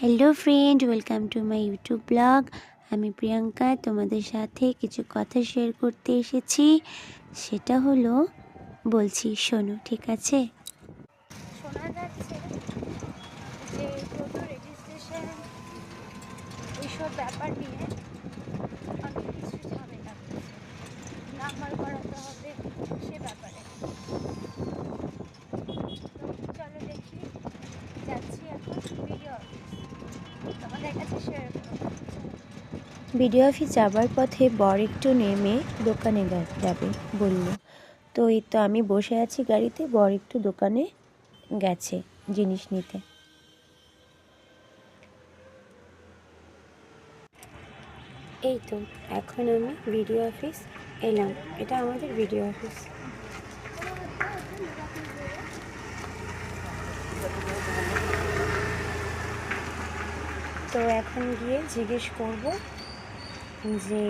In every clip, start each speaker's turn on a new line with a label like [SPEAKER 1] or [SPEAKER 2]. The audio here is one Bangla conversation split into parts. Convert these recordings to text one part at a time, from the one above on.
[SPEAKER 1] Hello friend welcome to my YouTube blog আমি প্রিয়াঙ্কা, তোমাদের সাথে কিছু কথা শেয়ার করতে এসেছি। সেটা হলো, বলছি, শোনো, ঠিক আছে?
[SPEAKER 2] ব্যাপার নিয়ে কিছু ঝামেলা হবে সে ব্যাপারে। চলো দেখি, যাচ্ছি এখন ভিডিও
[SPEAKER 1] অফিস যাবার পথে বর একটু নেমে দোকানে যাবে, বলল, তো এই তো আমি বসে আছি গাড়িতে, বর একটু দোকানে গেছে জিনিস নিতে। এই তো, এখন আমি ভিডিও অফিস এলাম। এটা আমাদের ভিডিও অফিস। তো এখন গিয়ে জিজ্ঞেস করব যে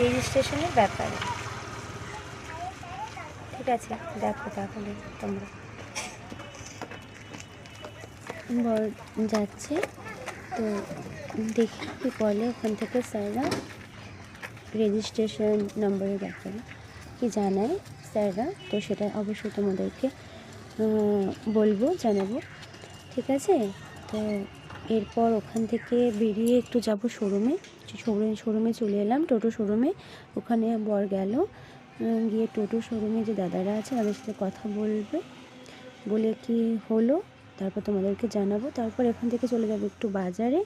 [SPEAKER 1] রেজিস্ট্রেশনের ব্যাপারে। ঠিক আছে, দেখো তাহলে তোমরা। যাচ্ছে। তো দেখি কি বলে ওখান থেকে স্যাররা রেজিস্ট্রেশন নম্বরের ব্যাপারে। কি জানায় স্যাররা? তো সেটা অবশ্যই তোমাদেরকে বলব, জানাব। ঠিক আছে? তো এরপর ওখান থেকে বেরিয়ে একটু যাব শোরুমে। শোরুমে শোরুমে চলে এলাম, টোটো শোরুমে। ওখানে বর গেল। গিয়ে টোটো শোরুমে যে দাদারা আছে, তাদের সাথে কথা বলবে। বলে কি হলো, তারপর তোমাদেরকে জানাব। তারপর এখান থেকে চলে যাব একটু বাজারে।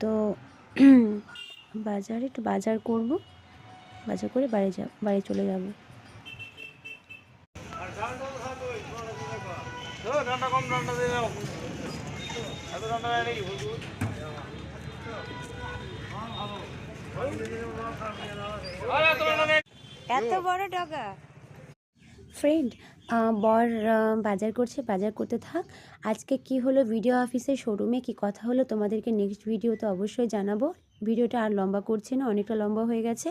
[SPEAKER 1] তো বাজারে একটু বাজার করব। বাজার করে বাড়ি যাব বাড়ি চলে যাব। ফ্রেন্ড বর বাজার করছে, বাজার করতে থাক। আজকে কি হলো ভিডিও অফিসের শোরুমে কি কথা হলো তোমাদেরকে নেক্সট ভিডিওতে অবশ্যই জানাব। ভিডিওটা আর লম্বা করছে না, অনেকটা লম্বা হয়ে গেছে।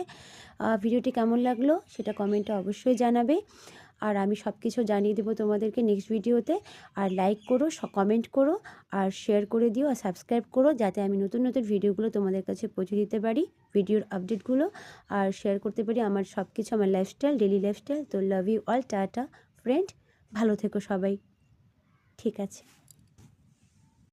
[SPEAKER 1] ভিডিওটি কেমন লাগল সেটা কমেন্টে অবশ্যই জানাবে। আর আমি সব কিছু জানিয়ে দেবো তোমাদেরকে নেক্সট ভিডিওতে আর লাইক করো কমেন্ট করো, আর শেয়ার করে দিও, আর সাবস্ক্রাইব করো, যাতে আমি নতুন নতুন ভিডিওগুলো তোমাদের কাছে পৌঁছে দিতে পারি ভিডিওর আপডেটগুলো আর শেয়ার করতে পারি আমার সব কিছু আমার লাইফস্টাইল ডেলি লাইফস্টাইল তো love you all tata friend ভালো থেকো সবাই। ঠিক আছে।